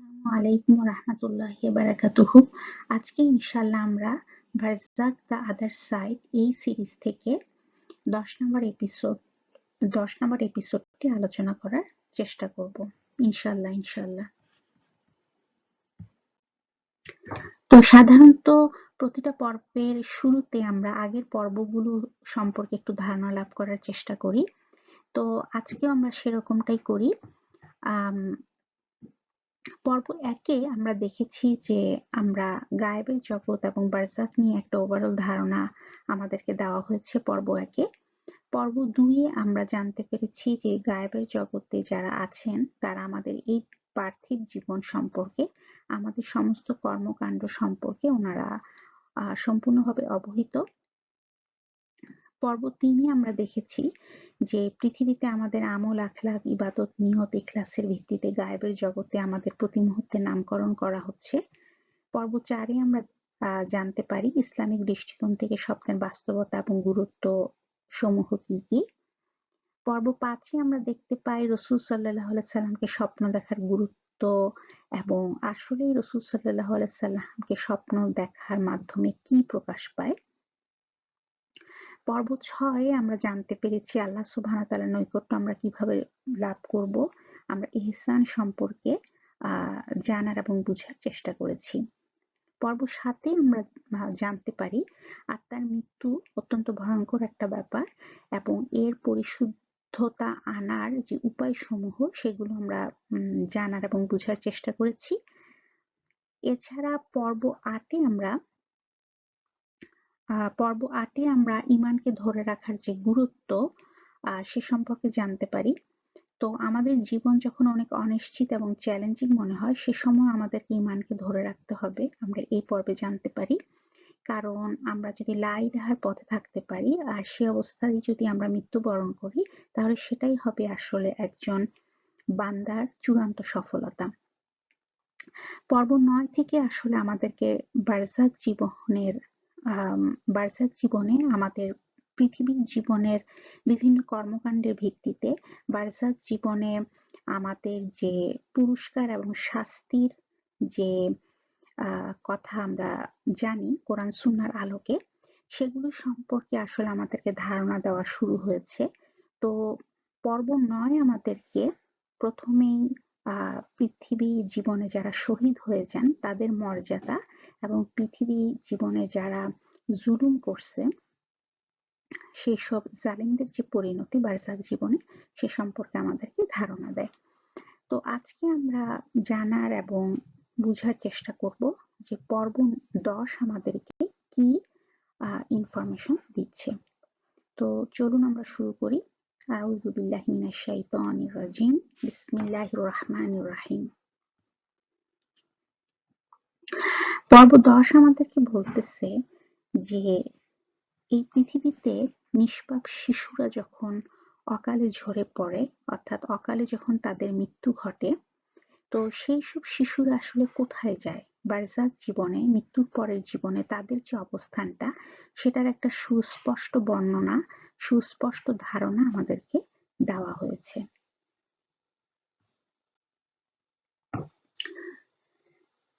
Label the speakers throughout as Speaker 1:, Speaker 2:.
Speaker 1: আসসালামু আলাইকুম বারাকাতুহু। আজকে আমরা ভার্জাক দ্য আদার সাইড এই সিরিজ থেকে দশ নম্বর এপিসোড দশ নম্বর এপিসোডটি আলোচনা করার চেষ্টা করব। তো সাধারণত প্রতিটা পর্বের শুরুতে আমরা আগের পর্বগুলো সম্পর্কে একটু ধারণা লাভ করার চেষ্টা করি। তো আজকেও আমরা সেরকমটাই করি। পর্ব একে আমরা দেখেছি যে আমরা গায়েবের জগৎ এবং বারজাক নিয়ে একটা ওভারঅল ধারণা আমাদেরকে দেওয়া হয়েছে পর্ব একে। পর্ব দুইয়ে আমরা জানতে পেরেছি যে গায়েবের জগতে যারা আছেন, তারা আমাদের এই পার্থিব জীবন সম্পর্কে, আমাদের সমস্ত কর্মকাণ্ড সম্পর্কে ওনারা সম্পূর্ণভাবে অবহিত। পর্ব তিনে আমরা দেখেছি যে পৃথিবীতে আমাদের আমল আখলাক ইবাদত নিয়ত, ইখলাসের ভিত্তিতে গায়েবের জগতে আমাদের প্রতি মুহূর্তে নামকরণ করা হচ্ছে। পর্ব চারে আমরা জানতে পারি ইসলামিক দৃষ্টিকোণ থেকে স্বপ্নের বাস্তবতা এবং গুরুত্ব সমূহ কি কি। পর্ব পাঁচে আমরা দেখতে পাই রসুল সাল্লাহ সাল্লামকে স্বপ্ন দেখার গুরুত্ব এবং আসলেই রসুল সাল্লাহ সাল্লামকে স্বপ্ন দেখার মাধ্যমে কি প্রকাশ পায়। পর্ব ছয়ে আমরা জানতে পেরেছি আল্লাহ সুবহান তাআলার নৈকট্য আমরা কীভাবে লাভ করব। আমরা ইহসান সম্পর্কে জানার এবং বুঝার চেষ্টা করেছি। পর্ব সাথে আমরা জানতে পারি আত্মার মৃত্যু অত্যন্ত ভয়ঙ্কর একটা ব্যাপার এবং এর পরিশুদ্ধতা আনার যে উপায় সমূহ সেগুলো আমরা জানার এবং বুঝার চেষ্টা করেছি। এছাড়া পর্ব আটে আমরা পর্ব আটে আমরা ইমানকে ধরে রাখার যে গুরুত্ব সে সম্পর্কে জানতে পারি। তো আমাদের জীবন যখন অনেক অনিশ্চিত এবং চ্যালেঞ্জিং মনে হয়, সে সময় আমাদেরকে ইমানকে ধরে রাখতে হবে। আমরা এই পর্বে জানতে পারি। কারণ আমরা যদি লাই দেহার পথে থাকতে পারি, আর সে অবস্থায় যদি আমরা মৃত্যুবরণ করি, তাহলে সেটাই হবে আসলে একজন বান্দার চূড়ান্ত সফলতা। পর্ব নয় থেকে আসলে আমাদেরকে বারজাক জীবনের বার্সাক জীবনে আমাদের পৃথিবীর জীবনের বিভিন্ন কর্মকাণ্ডের ভিত্তিতে বার্সাক জীবনে আমাদের যে পুরস্কার এবং শাস্তির যে কথা আমরা জানি কোরআন সুন্নার আলোকে, সেগুলো সম্পর্কে আসলে আমাদেরকে ধারণা দেওয়া শুরু হয়েছে। তো পর্ব নয় আমাদেরকে প্রথমেই পৃথিবী জীবনে যারা শহীদ হয়ে যান তাদের মর্যাদা এবং পৃথিবী জীবনে যারা জুলুম করছে সেই সব জালিমদের যে পরিণতি বারজাক জীবনে, সে সম্পর্কে আমাদেরকে ধারণা দেয়। তো আজকে আমরা জানার এবং বুঝার চেষ্টা করব যে পর্ব দশ আমাদেরকে কি ইনফরমেশন দিচ্ছে। তো চলুন আমরা শুরু করি। আউযু বিল্লাহি মিনাশ শাইতানির রাজিম। বিসমিল্লাহির রহমানির রহিম। পর্ব দশ আমাদেরকে বলতেছে যে, এই পৃথিবীতে নিষ্পাপ শিশুরা যখন অকালে ঝরে পড়ে, অর্থাৎ অকালে যখন তাদের মৃত্যু ঘটে, তো সেই সব শিশুরা আসলে কোথায় যায়? বারজাক জীবনে, মৃত্যুর পরের জীবনে তাদের যে অবস্থানটা, সেটার একটা সুস্পষ্ট বর্ণনা, সুস্পষ্ট ধারণা আমাদেরকে দেওয়া হয়েছে।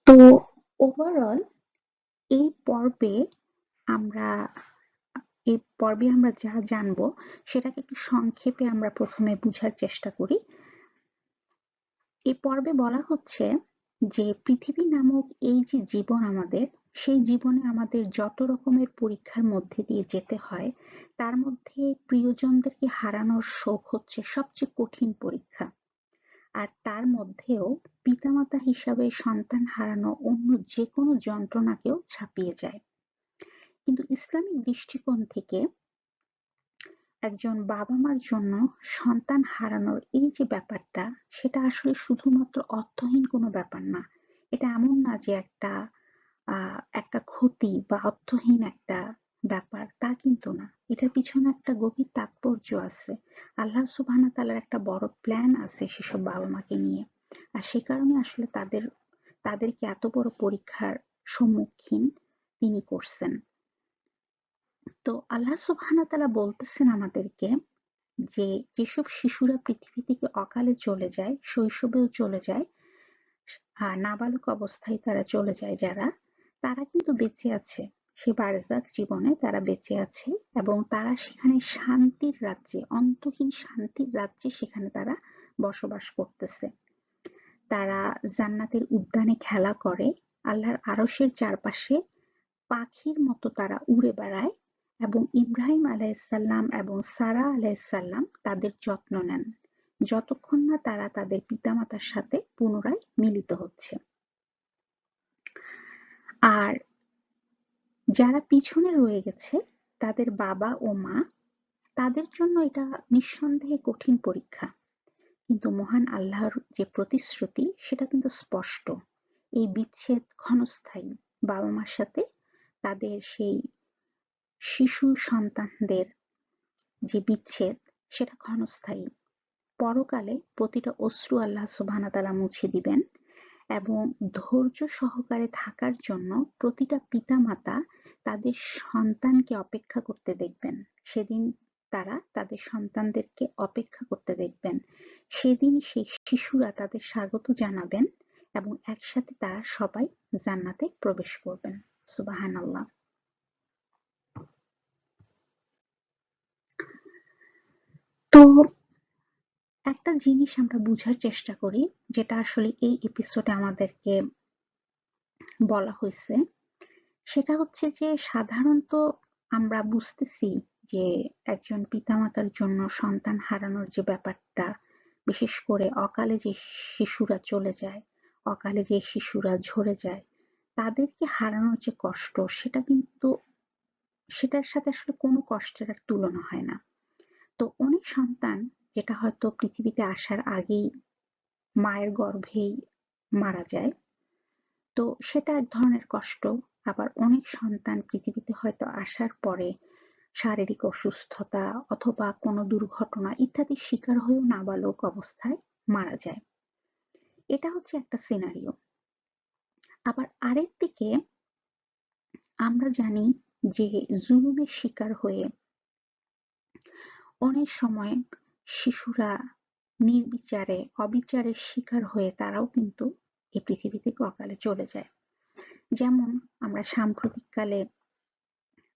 Speaker 1: তো ওভারঅল এই পর্বে আমরা, এই পর্বে আমরা যা জানব, সেটাকে একটু সংক্ষেপে আমরা প্রথমে বুঝার চেষ্টা করি। এই পর্বে বলা হচ্ছে যে, পৃথিবী নামক এই যে জীবন আমাদের, সেই জীবনে আমাদের যত রকমের পরীক্ষার মধ্যে দিয়ে যেতে হয়, তার মধ্যে প্রিয়জনদেরকে হারানোর শোক হচ্ছে সবচেয়ে কঠিন পরীক্ষা। আর তার মধ্যেও পিতামাতা হিসাবে সন্তান হারানো অন্য যে কোনো যন্ত্রণাকেও ছাপিয়ে যায়। কিন্তু ইসলামিক দৃষ্টিকোণ থেকে একজন বাবা মার জন্য সন্তান হারানোর এই যে ব্যাপারটা, সেটা আসলে শুধুমাত্র অর্থহীন কোনো ব্যাপার না। এটা এমন না যে একটা একটা ক্ষতি বা অর্থহীন একটা ব্যাপার, তা কিন্তু না। এটার পিছনে একটা গভীর তাৎপর্য আছে। আল্লাহ সুবহানা তালার একটা বড় প্ল্যান আছে সেসব বাবা মাকে নিয়ে। আর সে কারণে আসলে তাদের, তাদেরকে এত বড় পরীক্ষার সম্মুখীন তিনি করছেন। তো আল্লাহ সুবহানা তালা বলতেছেন আমাদেরকে যে যেসব শিশুরা পৃথিবী থেকে অকালে চলে যায়, শৈশবেও চলে যায় আর নাবালক অবস্থায় তারা চলে যায় যারা, তারা কিন্তু বেঁচে আছে। সে বারজাক জীবনে তারা বেঁচে আছে এবং তারা সেখানে শান্তির রাজ্যে, অন্তহীন শান্তির রাজ্যে সেখানে তারা বসবাস করতেছে। তারা জান্নাতের উদ্যানে খেলা করে, আল্লাহর আরসের চারপাশে পাখির মতো তারা উড়ে বেড়ায় এবং ইব্রাহিম আলাইসাল্লাম এবং সারা আলাইসাল্লাম তাদের যত্ন নেন, যতক্ষণ না তারা তাদের পিতামাতার সাথে পুনরায় মিলিত হচ্ছে। আর যারা পিছনে রয়ে গেছে, তাদের বাবা ও মা, তাদের জন্য এটা নিঃসন্দেহে কঠিন পরীক্ষা। কিন্তু মহান আল্লাহর যে প্রতিশ্রুতি, সেটা কিন্তু স্পষ্ট। এই বিচ্ছেদ ক্ষণস্থায়ী বাবা মার সাথে তাদের সেই শিশু সন্তানদের যে বিচ্ছেদ, সেটা ক্ষণস্থায়ী। পরকালে প্রতিটা অশ্রু আল্লাহ সুবহানাহু মুছে দিবেন। এবং ধৈর্য সহকারে থাকার জন্য প্রতিটা পিতামাতা তাদের সন্তানকে অপেক্ষা করতে দেখবেন। সেদিন তারা তাদের সন্তানদেরকে অপেক্ষা করতে দেখবেন। সেদিন সেই শিশুরা তাদের স্বাগত জানাবেন এবং একসাথে তারা সবাই জান্নাতে প্রবেশ করবেন। সুবাহান আল্লাহ তো একটা জিনিস আমরা বুঝার চেষ্টা করি, যেটা আসলে এই এপিসোডে আমাদেরকে বলা হয়েছে। সেটা হচ্ছে যে, সাধারণত আমরা বুঝতেছি যে, একজন পিতামাতার জন্য সন্তান হারানোর যে ব্যাপারটা, বিশেষ করে অকালে যে শিশুরা চলে যায়, অকালে যে শিশুরা ঝরে যায়, তাদেরকে হারানোর যে কষ্ট, সেটা কিন্তু, সেটার সাথে আসলে কোনো কষ্টের আর তুলনা হয় না। তো অনেক সন্তান যেটা হয়তো পৃথিবীতে আসার আগেই মায়ের গর্ভেই মারা যায়। তো সেটা এক ধরনের কষ্ট। আবার অনেক সন্তান পৃথিবীতে হয়তো আসার পরে শারীরিক অসুস্থতা অথবা কোনো দুর্ঘটনা ইত্যাদির শিকার হয়েও নাবালক অবস্থায় মারা যায়। এটা হচ্ছে একটা সিনারিও আবার আরেক দিকে আমরা জানি যে জুলুমের শিকার হয়ে অনেক সময় শিশুরা নির্বিচারে, অবিচারের শিকার হয়ে তারাও কিন্তু এই পৃথিবী থেকে অকালে চলে যায়। যেমন আমরা সাম্প্রতিককালে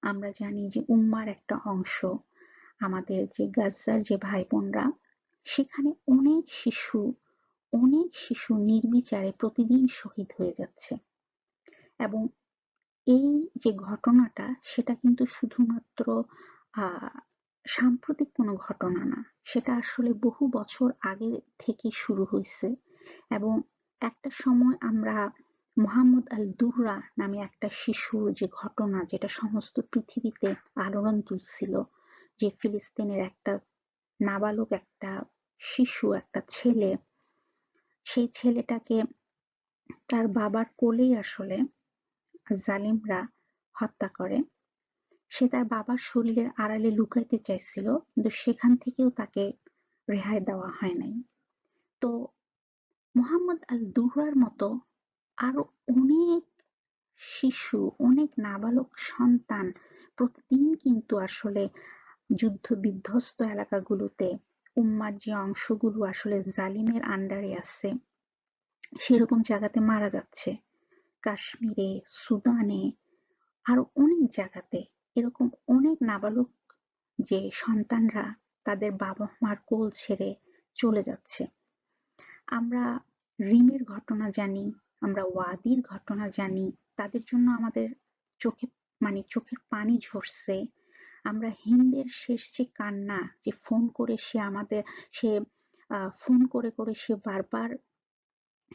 Speaker 1: আমরা জানি যে উম্মার একটা অংশ, আমাদের যে গাজার যে ভাই বোনরা সেখানে অনেক শিশু অনেক শিশু নির্বিচারে প্রতিদিন শহীদ হয়ে যাচ্ছে। এবং এই যে ঘটনাটা, সেটা কিন্তু শুধুমাত্র সাম্প্রতিক কোনো ঘটনা না। সেটা আসলে বহু বছর আগে থেকে শুরু হয়েছে এবং একটা সময় আমরা মোহাম্মদ আল দুররা নামে একটা শিশুর যে ঘটনা, যেটা সমস্ত পৃথিবীতে আলোড়ন তুলছিল, যে ফিলিস্তিনের একটা নাবালক একটা শিশু, একটা ছেলে, সেই ছেলেটাকে তার বাবার কোলেই আসলে জালিমরা হত্যা করে। সে তার বাবার শরীরের আড়ালে লুকাইতে চাইছিল, কিন্তু সেখান থেকেও তাকে রেহাই দেওয়া হয় নাই। তো মোহাম্মদ আল দুহরার মতো আরও অনেক শিশু, অনেক নাবালক সন্তান প্রতিদিন কিন্তু আসলে যুদ্ধ বিধ্বস্ত এলাকাগুলোতে, উম্মার যে অংশগুলো আসলে জালিমের আন্ডারে আছে, সেরকম জায়গাতে মারা যাচ্ছে। কাশ্মীরে, সুদানে, আরও অনেক জায়গাতে এরকম অনেক নাবালক যে সন্তানরা তাদের বাবা মার কোল ছেড়ে চলে যাচ্ছে। আমরা রিমের ঘটনা জানি, আমরা ওয়াদির ঘটনা জানি, তাদের জন্য আমাদের চোখে মানে চোখের পানি ঝরছে। আমরা হিন্দের শেষ যে কান্না, যে ফোন করে সে আমাদের, সে ফোন করে করে সে বারবার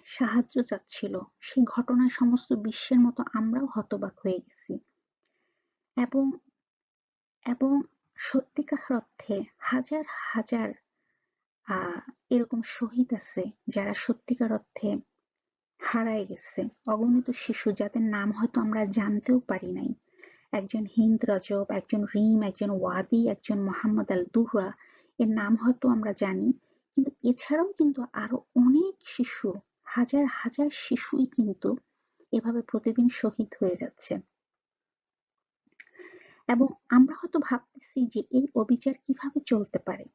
Speaker 1: সাহায্য চাচ্ছিল সেই ঘটনায় সমস্ত বিশ্বের মতো আমরাও হতবাক হয়ে গেছি। এবং এবং সত্যিকার অর্থে হাজার হাজার এরকম শহীদ আছে যারা সত্যিকার অর্থে হারায় গেছে। অগণিত শিশু যাদের নাম হয়তো আমরা জানতেও পারি নাই। একজন হিন্দ রজব, একজন রিম, একজন ওয়াদি, একজন মোহাম্মদ আল দুহরা এর নাম হয়তো আমরা জানি। কিন্তু এছাড়াও কিন্তু আরও অনেক শিশু, হাজার হাজার শিশুই কিন্তু এভাবে প্রতিদিন শহীদ হয়ে যাচ্ছে। এবং আমরা হয়তো ভাবতেছি যে এই অবিচার কীভাবে চলতে পারে?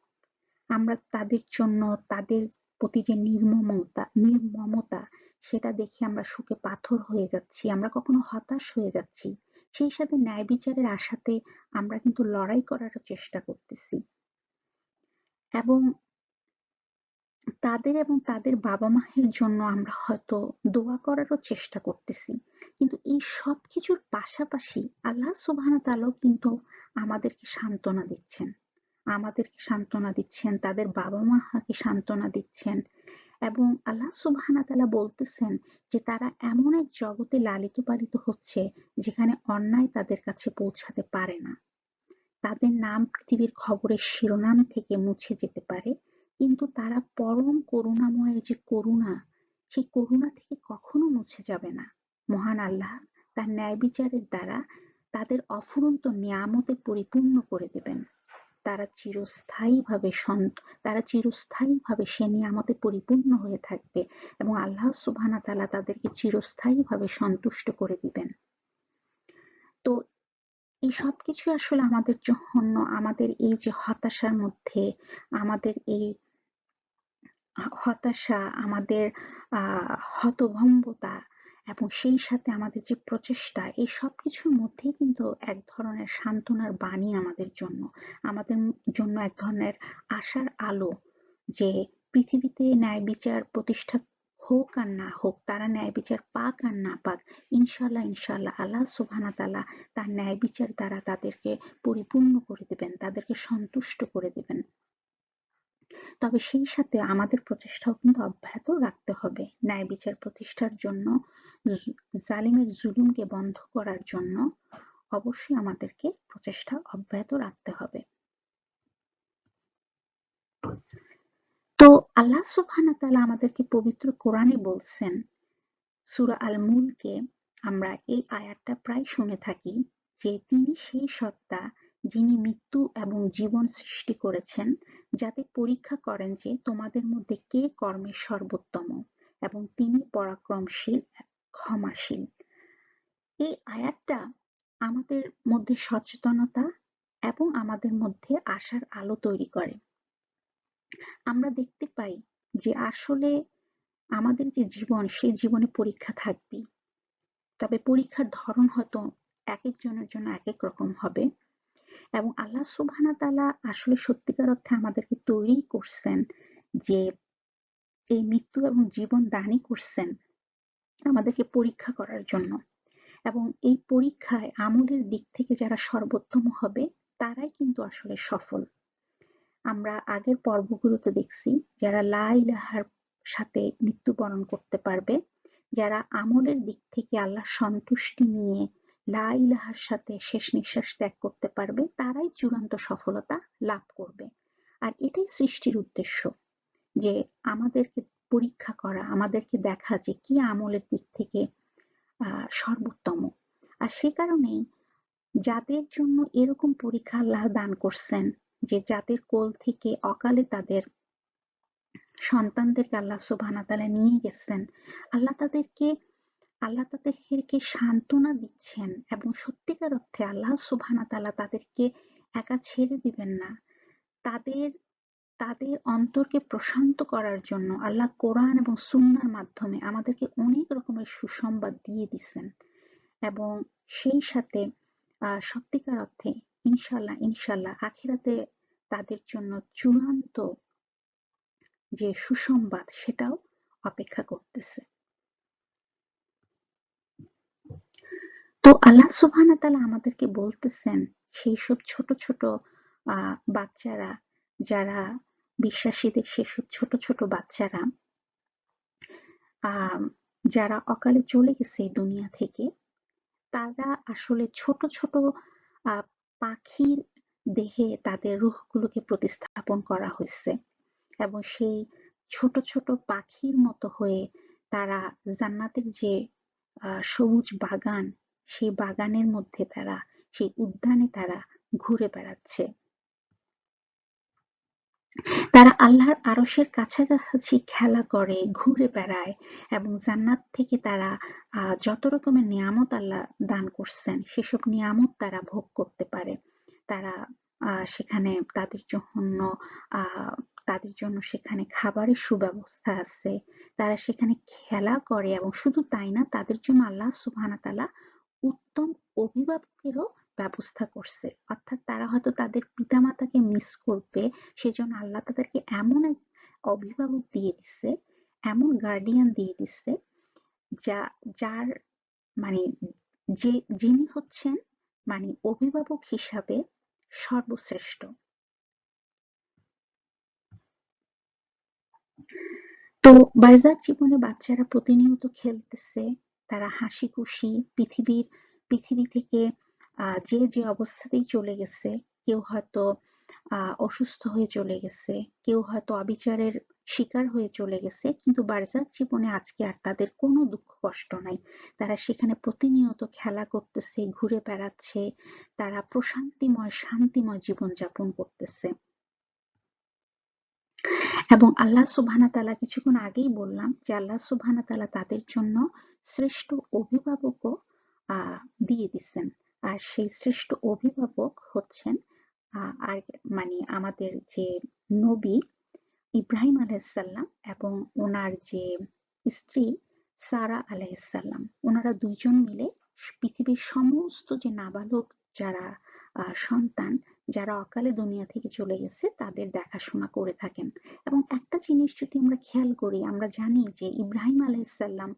Speaker 1: আমরা তাদের জন্য, তাদের প্রতি যে নির্মমতা নির্মমতা, সেটা দেখে আমরা সুখে পাথর হয়ে যাচ্ছি, আমরা কখনো হতাশ হয়ে যাচ্ছি। সেই সাথে ন্যায় বিচারের আশাতে আমরা কিন্তু লড়াই করার চেষ্টা করতেছি। এবং তাদের এবং তাদের বাবা মায়ের জন্য আমরা হয়তো দোয়া করারও চেষ্টা করতেছি। কিন্তু এই সব কিছুর পাশাপাশি আল্লাহ সুবাহ তালাও কিন্তু আমাদেরকে সান্ত্বনা দিচ্ছেন। আমাদেরকে সান্ত্বনা দিচ্ছেন, তাদের বাবা মাকে সান্ত্বনা দিচ্ছেন এবং আল্লাহ সুবহানা তালা বলতেছেন যে তারা এমন এক জগতে লালিত পালিত হচ্ছে যেখানে অন্যায় তাদের কাছে পৌঁছাতে পারে না। তাদের নাম পৃথিবীর খবরের শিরোনাম থেকে মুছে যেতে পারে কিন্তু তারা পরম করুণাময়ের যে করুণা, সেই করুণা থেকে কখনো মুছে যাবে না। মহান আল্লাহ তার ন্যায় বিচারের দ্বারা তাদের অফুরন্ত নিয়ামতে পরিপূর্ণ করে দেবেন। তারা চিরস্থায়ীভাবে তারা চিরস্থায়ীভাবে সে নিয়ামতে পরিপূর্ণ হয়ে থাকবে এবং আল্লাহ সুবহানা তালা তাদেরকে চিরস্থায়ীভাবে সন্তুষ্ট করে দিবেন। তো এই সব কিছু আসলে আমাদের জন্য, আমাদের এই যে হতাশার মধ্যে, আমাদের এই হতাশা, আমাদের হতভম্বতা এবং সেই সাথে আমাদের যে প্রচেষ্টা, এই সব কিছুর মধ্যেই কিন্তু এক ধরনের সান্ত্বনার বাণী আমাদের জন্য। আমাদের জন্য এক ধরনের আশার আলো যে পৃথিবীতে ন্যায় বিচার প্রতিষ্ঠা হোক আর না হোক, তারা ন্যায় বিচার পাক আর না পাক ইনশাল্লাহ ইনশাল্লাহ আল্লাহ সুবহানা তালা তার ন্যায় বিচার দ্বারা তাদেরকে পরিপূর্ণ করে দিবেন, তাদেরকে সন্তুষ্ট করে দিবেন। তবে সেই সাথে আমাদের প্রচেষ্টাও কিন্তু অব্যাহত রাখতে হবে। ন্যায় বিচার প্রতিষ্ঠার জন্য জালিমের জুলুমকে বন্ধ করার জন্য অবশ্যই আমাদেরকে প্রচেষ্টা অব্যাহত রাখতে হবে। তো আল্লাহ সুবহান তাআলা আমাদেরকে পবিত্র কোরআনে বলছেন, সূরা আল মুলকে আমরা এই আয়াতটা প্রায় শুনে থাকি যে তিনি সেই সত্তা যিনি মৃত্যু এবং জীবন সৃষ্টি করেছেন, যাতে পরীক্ষা করেন যে তোমাদের মধ্যে কে কর্মের সর্বোত্তম এবং তিনি পরাক্রমশীল, ক্ষমাশীল। এই আয়াতটা আমাদের মধ্যে সচেতনতা এবং আমাদের মধ্যে আশার আলো তৈরি করে। আমরা দেখতে পাই যে আসলে আমাদের যে জীবন, সেই জীবনে পরীক্ষা থাকবেই। তবে পরীক্ষার ধরন হয়তো এক একজনের জন্য এক এক রকম হবে। এবং আল্লাহ সুবহানা তালা আসলে সত্যিকার অর্থে আমাদেরকে তৈরি করছেন যে এই মৃত্যু এবং জীবন দানই করছেন আমাদেরকে পরীক্ষা করার জন্য। এবং এই পরীক্ষায় আমলের দিক থেকে যারা সর্বোত্তম হবে, তারাই কিন্তু আসলে সফল। আমরা আগের পর্বগুলোতে দেখছি যারা লা ইলাহার সাথে মৃত্যুবরণ করতে পারবে, যারা আমলের দিক থেকে আল্লাহ সন্তুষ্টি নিয়ে লা ইলাহার সাথে শেষ নিঃশ্বাস ত্যাগ করতে পারবে, তারাই চূড়ান্ত সফলতা লাভ করবে। আর এটাই সৃষ্টির উদ্দেশ্য, যে আমাদেরকে পরীক্ষা করা, আমাদেরকে দেখা যে কি আমলের দিক থেকে সর্বোত্তম। আর সে কারণেই যাদের জন্য এরকম পরীক্ষা আল্লাহ দান করছেন, যে যাদের কোল থেকে অকালে তাদের সন্তানদেরকে আল্লাহ তাআলা নিয়ে গেছেন, আল্লাহ তাদেরকে আল্লাহ তাদেরকে সান্ত্বনা দিচ্ছেন এবং সত্যিকার অর্থে আল্লাহ সুবহানা তাআলা তাদেরকে একা ছেড়ে দিবেন না। তাদের তাদের অন্তরকে প্রশান্ত করার জন্য আল্লাহ কোরআন এবং সুন্নার মাধ্যমে আমাদেরকে অনেক রকমের সুসংবাদ দিয়ে দিচ্ছেন এবং সেই সাথে সত্যিকার অর্থে ইনশাল্লাহ ইনশাল্লাহ আখিরাতে তাদের জন্য চূড়ান্ত যে সুসংবাদ সেটাও অপেক্ষা করতেছে। তো আল্লাহ সুবহানাহু তাআলা আমাদেরকে বলতেছেন, সেই সব ছোট ছোট বাচ্চারা, যারা বিশ্বাসীদের সেসব ছোট ছোট বাচ্চারা যারা অকালে চলে গেছে এই দুনিয়া থেকে, তারা আসলে ছোট ছোট পাখির দেহে তাদের রুহগুলোকে প্রতিস্থাপন করা হয়েছে এবং সেই ছোট ছোট পাখির মতো হয়ে তারা জান্নাতের যে সবুজ বাগান সেই বাগানের মধ্যে তারা, সেই উদ্যানে তারা ঘুরে বেড়াচ্ছে। তারা আল্লাহর আরশের কাছাকাছি খেলা করে, ঘুরে বেড়ায় এবং জান্নাত থেকে তারা যত রকমের নিয়ামত আল্লাহ দান করছেন, সেসব নিয়ামত তারা ভোগ করতে পারে। তারা সেখানে তাদের জন্য তাদের জন্য সেখানে খাবারের সুব্যবস্থা আছে। তারা সেখানে খেলা করে এবং শুধু তাই না, তাদের জন্য আল্লাহ সুবহানাহু উত্তম অভিভাবকেরও ব্যবস্থা করছে। অর্থাৎ তারা হয়তো তাদের পিতামাতাকে মিস করবে, সেজন্য আল্লাহ তাদেরকে এমন এক অভিভাবক দিয়ে দিচ্ছে, এমন গার্ডিয়ান দিয়ে দিচ্ছে, যা, যার মানে যে, যিনি হচ্ছেন মানে অভিভাবক হিসাবে সর্বশ্রেষ্ঠ। তো বারজাক জীবনে বাচ্চারা প্রতিনিয়ত খেলতেছে তারা হাসি খুশি পৃথিবীর, পৃথিবী থেকে যে যে অবস্থাতেই চলে গেছে, কেউ হয়তো অসুস্থ হয়ে চলে গেছে, কেউ হয়তো অবিচারের শিকার হয়ে চলে গেছে, কিন্তু বারজাক জীবনে আজকে আর তাদের কোনো দুঃখ, কষ্ট নাই। তারা সেখানে প্রতিনিয়ত খেলা করতেছে, ঘুরে বেড়াচ্ছে, তারা প্রশান্তিময়, শান্তিময় জীবন যাপন করতেছে। এবং আল্লাহ সুবহানা তালা কিছুক্ষণ আগেই বললাম যে আল্লাহ সুবহানা তালা তাদের জন্য শ্রেষ্ঠ অভিভাবকও দিয়ে দিচ্ছেন আর সেই শ্রেষ্ঠ অভিভাবক হচ্ছেন আর মানে আমাদের যে নবী ইব্রাহিম আলাইসাল্লাম এবং ওনার যে স্ত্রী সারা আলাইসাল্লাম ওনারা দুইজন মিলে পৃথিবীর সমস্ত যে নাবালক যারা সন্তান যারা অকালে দুনিয়া থেকে চলে গেছে, তাদের দেখাশোনা করে থাকেন। এবং একটা জিনিস যদি আমরা খেয়াল করি, আমরা জানি যে ইব্রাহিম আলাইসাল্লাম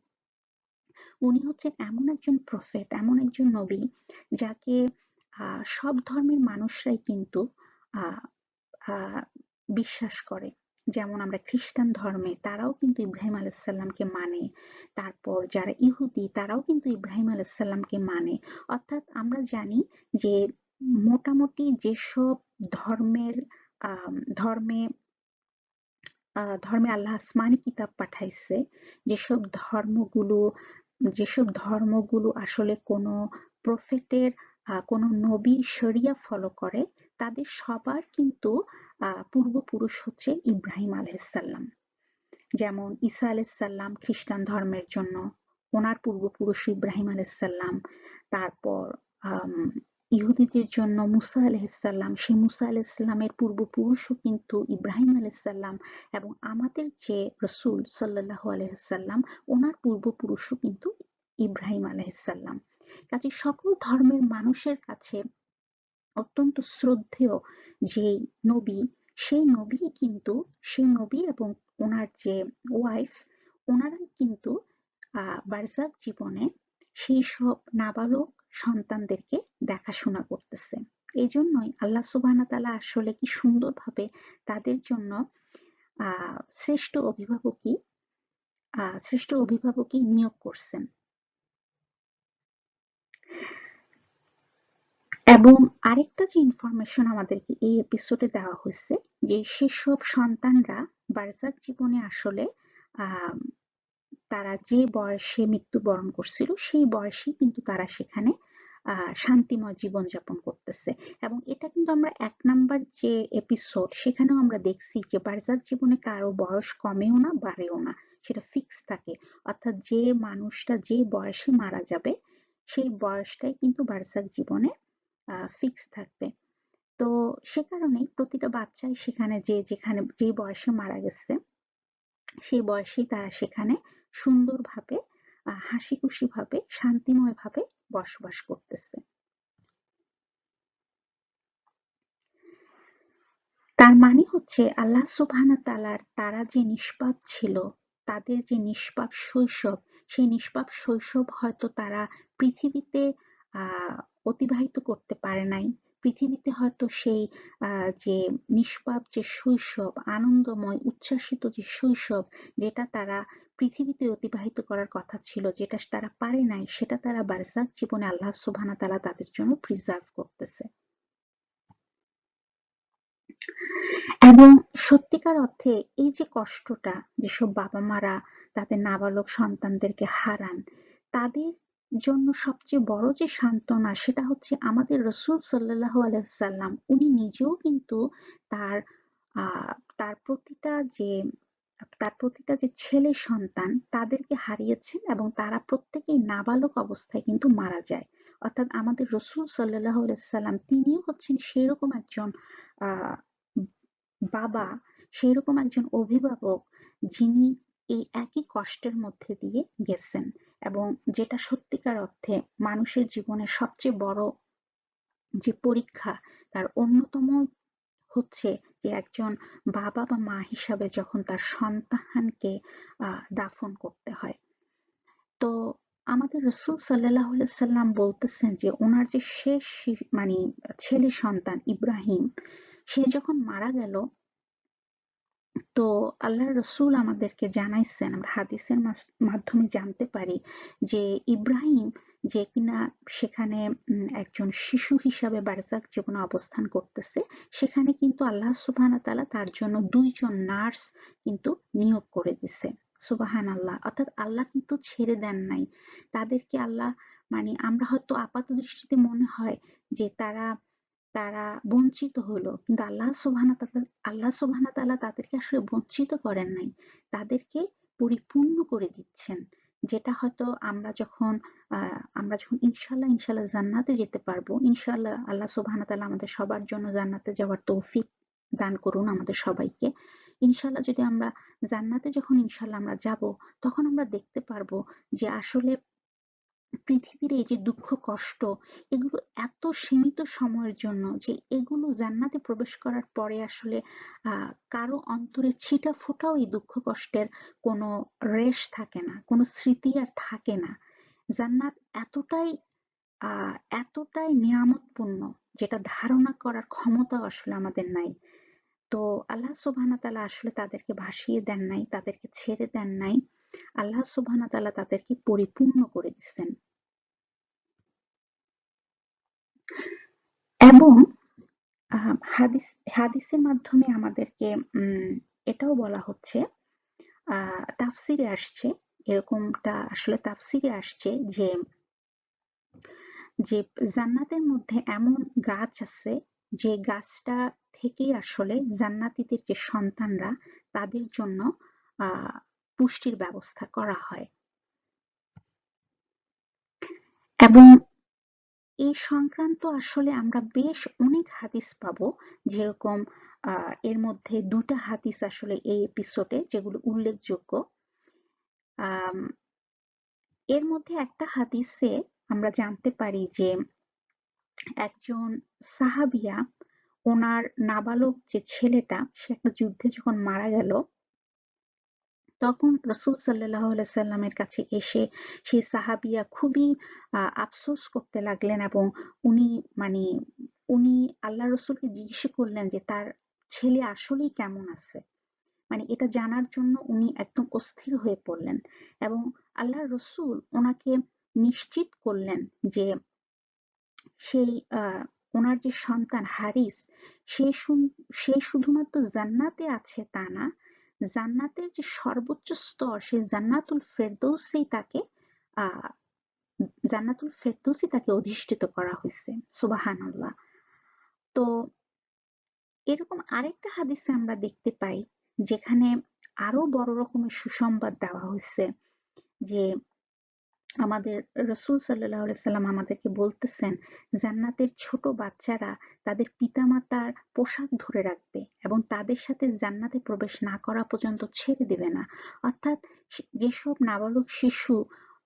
Speaker 1: উনি হচ্ছেন এমন একজন প্রফেট এমন একজন নবী, যাকে সব ধর্মের মানুষরাই কিন্তু বিশ্বাস করে। যেমন আমরা খ্রিস্টান ধর্মে, তারাও কিন্তু ইব্রাহিম আলাইসাল্লামকে মানে। তারপর যারা ইহুদি, তারাও কিন্তু ইব্রাহিম আলাইসাল্লামকে মানে। অর্থাৎ আমরা জানি যে মোটামুটি যেসব ধর্মের ধর্মে ধর্মে আল্লাহ আসমানি কিতাব পাঠাইছে, যেসব ধর্মগুলো যেসব ধর্মগুলো আসলে কোনো প্রফেটের কোনো নবীর শরিয়া ফলো করে, তাদের সবার কিন্তু পূর্বপুরুষ হচ্ছে ইব্রাহিম আলাইসাল্লাম যেমন ঈসা আলাইসাল্লাম খ্রিস্টান ধর্মের জন্য, ওনার পূর্বপুরুষ ইব্রাহিম আলাইসাল্লাম তারপর ইহুদিদের জন্য মুসা আলাইসাল্লাম সেই মুসা আলাইসাল্লামের পূর্বপুরুষও কিন্তু ইব্রাহিম আলাইসাল্লাম এবং আমাদের যে রসুল সাল্লাহ আলহাম ওনার পূর্বপুরুষও কিন্তু ইব্রাহিম আলাইসাল্লাম কাজে সকল ধর্মের মানুষের কাছে অত্যন্ত শ্রদ্ধেয় যে নবী, সেই নবী কিন্তু, সেই নবী এবং ওনার যে ওয়াইফ ওনারা কিন্তু বারজাক জীবনে সেই সব নাবালক সন্তানদেরকে দেখাশোনা করতেছে। এই জন্যই আল্লাহ সুবাহ তালা আসলে কি সুন্দরভাবে তাদের জন্য আহ শ্রেষ্ঠ অভিভাবকই আহ শ্রেষ্ঠ অভিভাবকই নিয়োগ করছেন। এবং আরেকটা যে ইনফরমেশন আমাদেরকে এই এপিসোডে দেওয়া হয়েছে, যে সেসব সন্তানরা বারজাক জীবনে আসলে তারা যে বয়সে মৃত্যুবরণ করছিল, সেই বয়সে কিন্তু তারা সেখানে শান্তিময় জীবন যাপন করতেছে। এবং এটা কিন্তু আমরা এক নাম্বার যে এপিসোড সেখানেও আমরা দেখছি যে বারজাক জীবনে কারও বয়স কমেও না, বাড়েও না। সেটা ফিক্স থাকে। অর্থাৎ যে মানুষটা যে বয়সে মারা যাবে, সেই বয়সটাই কিন্তু বারজাক জীবনে ফিক্স থাকবে। তো সে কারণে প্রতিটা বাচ্চাই সেখানে যে যেখানে, যে বয়সে মারা গেছে, সেই বয়সেই তারা সেখানে সুন্দরভাবে হাসি খুশি ভাবে শান্তিময় ভাবে বসবাস করতেছে। তার মানে হচ্ছে আল্লাহ সুবহানা তালার তারা যে নিষ্পাপ ছিল, তাদের যে নিষ্পাপ শৈশব, সেই নিষ্পাপ শৈশব হয়তো তারা পৃথিবীতে অতিবাহিত করতে পারে নাই। পৃথিবীতে হয়তো সেই যে নিষ্পাপ, যে শৈশব, আনন্দময়, উচ্ছ্বাসিত যে শৈশব, যেটা তারা পৃথিবীতে অতিবাহিত করার কথা ছিল, যেটা তারা পারে নাই, সেটা তারা বারজাক জীবনে আল্লাহ সুবহানা তালা তাদের জন্য প্রিজার্ভ করতেছে। এবং সত্যিকার অর্থে এই যে কষ্টটা, যেসব বাবা মারা তাদের নাবালক সন্তানদেরকে হারান, তাদের জন্য সবচেয়ে বড় যে সান্ত্বনা সেটা হচ্ছে আমাদের রসুল সাল্লাহ আলাইসাল্লাম উনি নিজেও কিন্তু তার তার প্রতিটা যে, তার প্রতিটা যে ছেলে সন্তান তাদেরকে হারিয়েছেন এবং তারা প্রত্যেকেই নাবালক অবস্থায় কিন্তু মারা যায়। অর্থাৎ আমাদের রসুল সাল্লাহ সাল্লাম তিনিও হচ্ছেন সেরকম একজন আহ বাবা, সেরকম একজন অভিভাবক যিনি এই একই কষ্টের মধ্যে দিয়ে গেছেন। এবং যেটা সত্যিকার অর্থে মানুষের জীবনের সবচেয়ে বড় যে পরীক্ষা, তার অন্যতম হচ্ছে যে একজন বাবা বা মা হিসাবে যখন তার সন্তানকে দাফন করতে হয়। তো আমাদের রসুল সাল্লাহ সাল্লাম বলতেছেন যে ওনার যে শেষ মানে ছেলে সন্তান ইব্রাহিম, সে যখন মারা গেল তো আল্লাহ রসুল আমাদেরকে জানাইছেন, আমরা হাদিসের মাধ্যমে জানতে পারি যে ইব্রাহিম যে কিনা সেখানে একজন শিশু হিসাবে বারজাক জীবনে অবস্থান করতেছে, সেখানে কিন্তু আল্লাহ সুবাহ তালা তার জন্য দুইজন নার্স কিন্তু নিয়োগ করে দিছে। সুবাহান আল্লাহ অর্থাৎ আল্লাহ কিন্তু ছেড়ে দেন নাই। তাদেরকে আল্লাহ মানে আমরা হয়তো আপাত দৃষ্টিতে মনে হয় যে তারা তারা বঞ্চিত হলো। কিন্তু আল্লাহ সুবহান আল্লাহ সুবহান তাআলা তাদেরকে আসলে বঞ্চিত করেন নাই। তাদেরকে পরিপূর্ণ করে দিচ্ছেন। যেটা হয়তো আমরা যখন আমরা যখন ইনশাল্লাহ ইনশাল্লাহ জান্নাতে যেতে পারব ইনশাল্লাহ আল্লাহ সুবহান তাআলা আমাদের সবার জন্য জান্নাতে যাওয়ার তৌফিক দান করুন আমাদের সবাইকে। ইনশাল্লাহ যদি আমরা জান্নাতে যখন ইনশাল্লাহ আমরা যাব, তখন আমরা দেখতে পারব যে আসলে পৃথিবীর এই যে দুঃখ, কষ্ট, এগুলো এত সীমিত সময়ের জন্য যে এগুলো জান্নাতে প্রবেশ করার পরে আসলে আহ কারও অন্তরে ছিটা ফোটাও এই দুঃখ, কষ্টের কোনো রেশ থাকে না, কোনো স্মৃতি আর থাকে না। জান্নাত এতটাই আহ এতটাই নিয়ামতপূর্ণ যেটা ধারণা করার ক্ষমতা আসলে আমাদের নাই। তো আল্লাহ সুবহানা তালা আসলে তাদেরকে ভাসিয়ে দেন নাই, তাদেরকে ছেড়ে দেন নাই। আল্লাহ সুবহানা তালা তাদেরকে পরিপূর্ণ করে দিচ্ছেন এবং হাদিস, হাদিসের মাধ্যমে আমাদেরকে এটাও বলা হচ্ছে তাফসিরে আসছে, এরকমটা আসলে তাফসিরে আসছে যে যে জান্নাতের মধ্যে এমন গাছ আছে, যে গাছটা থেকেই আসলে জান্নাতীদের যে সন্তানরা, তাদের জন্য, আহ পুষ্টির ব্যবস্থা করা হয়। এবং এই সংক্রান্ত আসলে আমরা বেশ অনেক হাদিস পাবো, যেরকম এর মধ্যে দুটা হাদিস আসলে এই এপিসোডে যেগুলো উল্লেখযোগ্য। এর মধ্যে একটা হাদিসে আমরা জানতে পারি যে একজন সাহাবিয়া, ওনার নাবালক যে ছেলেটা, সে একটা যুদ্ধে যখন মারা গেল তখন রসুল সাল্লাহ সাল্লামের কাছে এসে সেই সাহাবিয়া খুবই আফসোস করতে লাগলেন এবং উনি মানে উনি আল্লাহ রসুলকে জিজ্ঞেস করলেন যে, তার ছেলে আসলেই কেমন আছে? মানে এটা জানার জন্য উনি একদম অস্থির হয়ে পড়লেন এবং আল্লাহ রসুল ওনাকে নিশ্চিত করলেন যে সেই ওনার যে সন্তান হারিস, সে সে শুধুমাত্র জান্নাতে আছে তা না জান্নাতের যে সর্বোচ্চ স্তর, সেই জান্নাতুল ফেরদৌসেই তাকে আহ জান্নাতুল ফেরদৌসি তাকে অধিষ্ঠিত করা হয়েছে। সুবাহান তো এরকম আরেকটা হাদিসে আমরা দেখতে পাই, যেখানে আরও বড় রকমের সুসংবাদ দেওয়া হয়েছে যে আমাদের রসুল সাল্লাহ সাল্লাম আমাদেরকে বলতেছেন, জান্নাতের ছোট বাচ্চারা তাদের পিতামাতার পোশাক ধরে রাখবে এবং তাদের সাথে জান্নাতে প্রবেশ না করা পর্যন্ত ছেড়ে দেবে না। অর্থাৎ যেসব নাবালক শিশু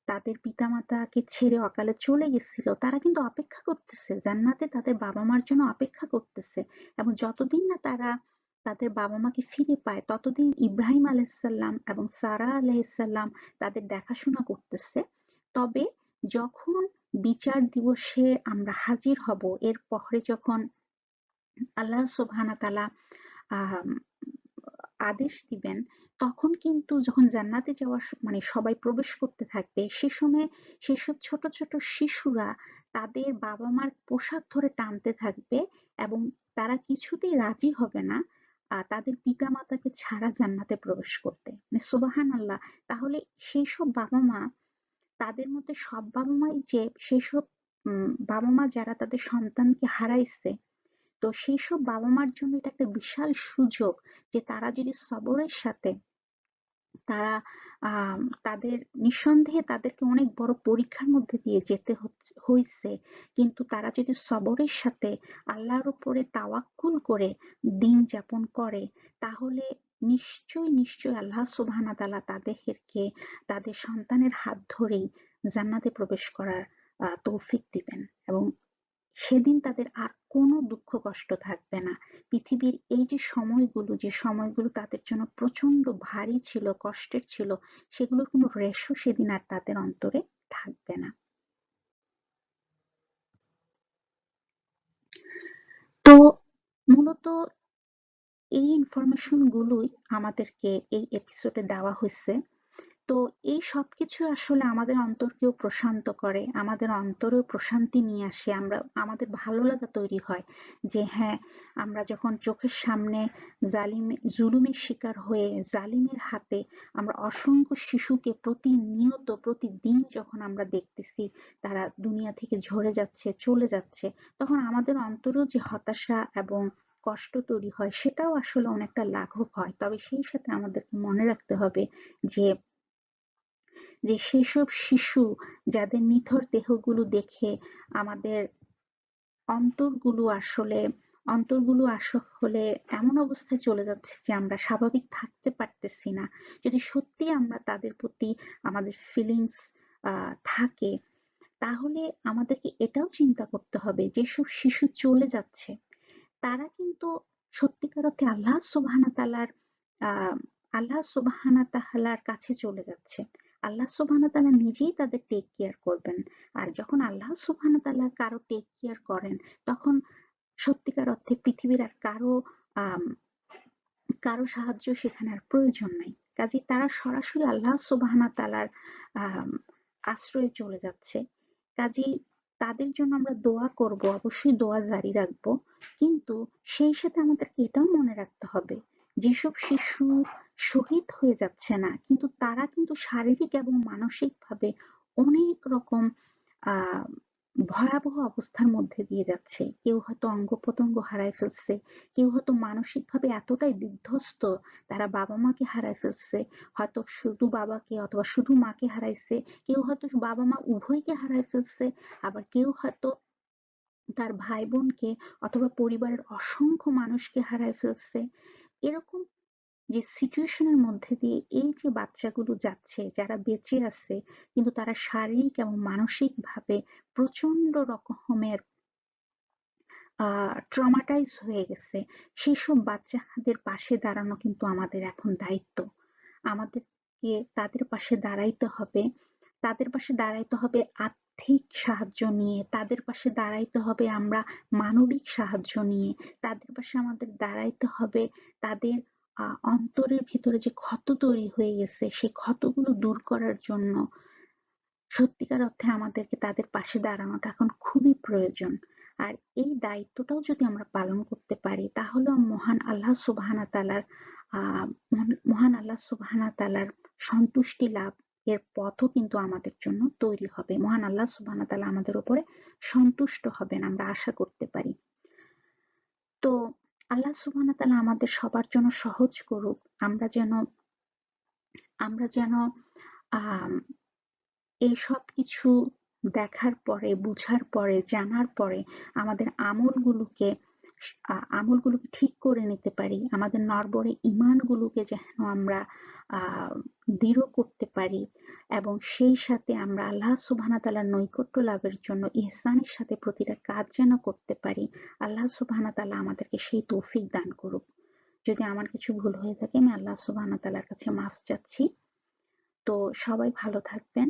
Speaker 1: তাদের পিতামাতাকে ছেড়ে অকালে চলে গেছিল, তারা কিন্তু অপেক্ষা করতেছে, জান্নাতে তাদের বাবা মার জন্য অপেক্ষা করতেছে এবং যতদিন না তারা তাদের বাবা মাকে ফিরে পায়, ততদিন ইব্রাহিম আলাইসাল্লাম এবং সারা আলাইসাল্লাম তাদের দেখাশোনা করতেছে। তবে যখন বিচার দিবসে আমরা হাজির হব, এর পরে যখন আল্লাহ সুবহানা তালা আদেশ দিবেন, তখন কিন্তু যখন জান্নাতে যাওয়ার মানে সবাই প্রবেশ করতে থাকবে, সে সময় সেসব ছোট ছোট শিশুরা তাদের বাবা মার পোশাক ধরে টানতে থাকবে এবং তারা কিছুতেই রাজি হবে না তাদের পিতা মাতাকে ছাড়া জান্নাতে প্রবেশ করতে। মানে সুবাহান আল্লাহ তাহলে সেই সব বাবা মা তাদের মধ্যে সব বাবা মাই যে সেসব বাবা মা যারা তাদের সন্তানকে হারাইছে, তো সেই সব বাবা মার জন্য এটা একটা বিশাল সুযোগ যে তারা যদি সবরের সাথে তারা তাদের নিঃসন্দেহে তাদেরকে অনেক বড় পরীক্ষার মধ্যে দিয়ে যেতে হয়েছে কিন্তু তারা যদি সবরের সাথে আল্লাহর উপরে তাওয়াক্কুল করে দিন যাপন করে, তাহলে নিশ্চয় নিশ্চয় আল্লাহ সুবহানা তালা তাদেরকে, তাদের সন্তানের হাত ধরেই জান্নাতে প্রবেশ করার তৌফিক দিবেন এবং সেদিন তাদের আর কোনো দুঃখ কষ্ট থাকবে না। পৃথিবীর এই যে সময়গুলো যে সময়গুলো তাদের জন্য প্রচণ্ড ভারী ছিল, কষ্টের ছিল, সেগুলোর কোনো রেশও সেদিন আর তাদের অন্তরে থাকবে না। তো মূলত এই ইনফরমেশন গুলোই আমাদেরকে এই এপিসোডে দেওয়া হয়েছে। তো এই সবকিছু আসলে আমাদের অন্তরকেও প্রশান্ত করে, আমাদের অন্তরেও প্রশান্তি নিয়ে আসে, আমরা, আমাদের ভালো লাগা তৈরি হয় যে হ্যাঁ আমরা যখন চোখের সামনে জালিম, জুলুমের শিকার হয়ে জালিমের হাতে আমরা অসংখ্য শিশুকে প্রতিনিয়ত, প্রতিদিন যখন আমরা দেখতেছি তারা দুনিয়া থেকে ঝরে যাচ্ছে, চলে যাচ্ছে, তখন আমাদের অন্তরেও যে হতাশা এবং কষ্ট তৈরি হয় সেটাও আসলে অনেকটা লাঘব হয়। তবে সেই সাথে আমাদেরকে মনে রাখতে হবে যে যে সেসব শিশু যাদের নিথর দেহগুলো দেখে আমাদের অন্তরগুলো আসলে অন্তরগুলো আসলে এমন অবস্থায় চলে যাচ্ছে যে আমরা স্বাভাবিক থাকতে পারতেছি না। যদি সত্যি আমরা তাদের প্রতি আমাদের ফিলিংস থাকে, তাহলে আমাদেরকে এটাও চিন্তা করতে হবে যেসব শিশু চলে যাচ্ছে। তারা কিন্তু সত্যিকার অর্থে আল্লাহ সুবহানা তালার আহ আল্লাহ সুবহানা তাহালার কাছে চলে যাচ্ছে। আল্লাহ সুবহান তালা নিজেই তাদের টেক কেয়ার করবেন। আর যখন আল্লাহ সুবহান তালা কারও টেক কেয়ার করেন, তখন সত্যিকার অর্থে পৃথিবীর আর কারও কারও সাহায্য সেখানে আর প্রয়োজন নাই। কাজে তারা সরাসরি আল্লাহ সুবহানা তালার আশ্রয়ে চলে যাচ্ছে। কাজে তাদের জন্য আমরা দোয়া করব, অবশ্যই দোয়া জারি রাখব। কিন্তু সেই সাথে আমাদেরকে এটাও মনে রাখতে হবে, যেসব শিশু শহীদ হয়ে যাচ্ছে না। কিন্তু তারা কিন্তু শারীরিক এবং মানসিকভাবে অনেক রকম ভয়াবহ অবস্থার মধ্যে দিয়ে যাচ্ছে। কেউ হয়তো অঙ্গ প্রত্যঙ্গ হারায় ফেলছে, কেউ হয়তো মানসিকভাবে এতটাই বিধ্বস্ত তারা বাবা মাকে হারায় ফেলছে, হয়তো শুধু বাবাকে অথবা শুধু মাকে হারাইছে, কেউ হয়তো বাবা মা উভয়কে হারায় ফেলছে, আবার কেউ হয়তো তার ভাই বোনকে অথবা পরিবারের অসংখ্য মানুষকে হারায় ফেলছে। এরকম যে সিচুয়েশনের মধ্যে দিয়ে এই যে বাচ্চাগুলো যাচ্ছে, যারা বেঁচে আছে, কিন্তু তারা শারীরিক এবং মানসিক ভাবে প্রচণ্ড রকমের ট্রমাটাইজ হয়ে গেছে সেই সেসব বাচ্চাদের পাশে দাঁড়ানো কিন্তু আমাদের এখন দায়িত্ব। আমাদেরকে তাদের পাশে দাঁড়াইতে হবে, তাদের পাশে দাঁড়াইতে হবে আর্থিক সাহায্য নিয়ে, তাদের পাশে দাঁড়াইতে হবে আমরা মানবিক সাহায্য নিয়ে, তাদের পাশে আমাদের দাঁড়াইতে হবে তাদের অন্তরের ভিতরে যে ক্ষত তৈরি হয়ে গেছে সেই ক্ষতগুলো দূর করার জন্য সত্যিকার অর্থে আমাদেরকে তাদের পাশে দাঁড়ানোটা এখন খুবই প্রয়োজন। আর এই দায়িত্বটাও যদি আমরা পালন করতে পারি তাহলে মহান আল্লাহ সুবাহানা তালার মহান আল্লাহ সুবাহানা তালার সন্তুষ্টি লাভ এর পথও কিন্তু আমাদের জন্য তৈরি হবে। মহান আল্লাহ সুবাহানা তালা আমাদের উপরে সন্তুষ্ট হবেন, আমরা আশা করতে পারি। তো আল্লাহ সুবহানাহু তাআলা আমাদের সবার জন্য সহজ করুক। আমরা যেন আমরা যেন এই সব কিছু দেখার পরে, বুঝার পরে, জানার পরে আমাদের আমলগুলোকে আমলগুলোকে ঠিক করে নিতে পারি। আমাদের নরবরে ইমানগুলোকে যেন আমরা দৃঢ় করতে পারি এবং সেই সাথে আমরা আল্লাহ সুবহানা তালার নৈকট্য লাভের জন্য ইহসানের সাথে প্রতিটা কাজ যেন করতে পারি। আল্লাহ সুবহানা তালা আমাদেরকে সেই তৌফিক দান করুক। যদি আমার কিছু ভুল হয়ে থাকে, আমি আল্লাহ সুবহানা তালার কাছে মাফ চাচ্ছি। তো সবাই ভালো থাকবেন।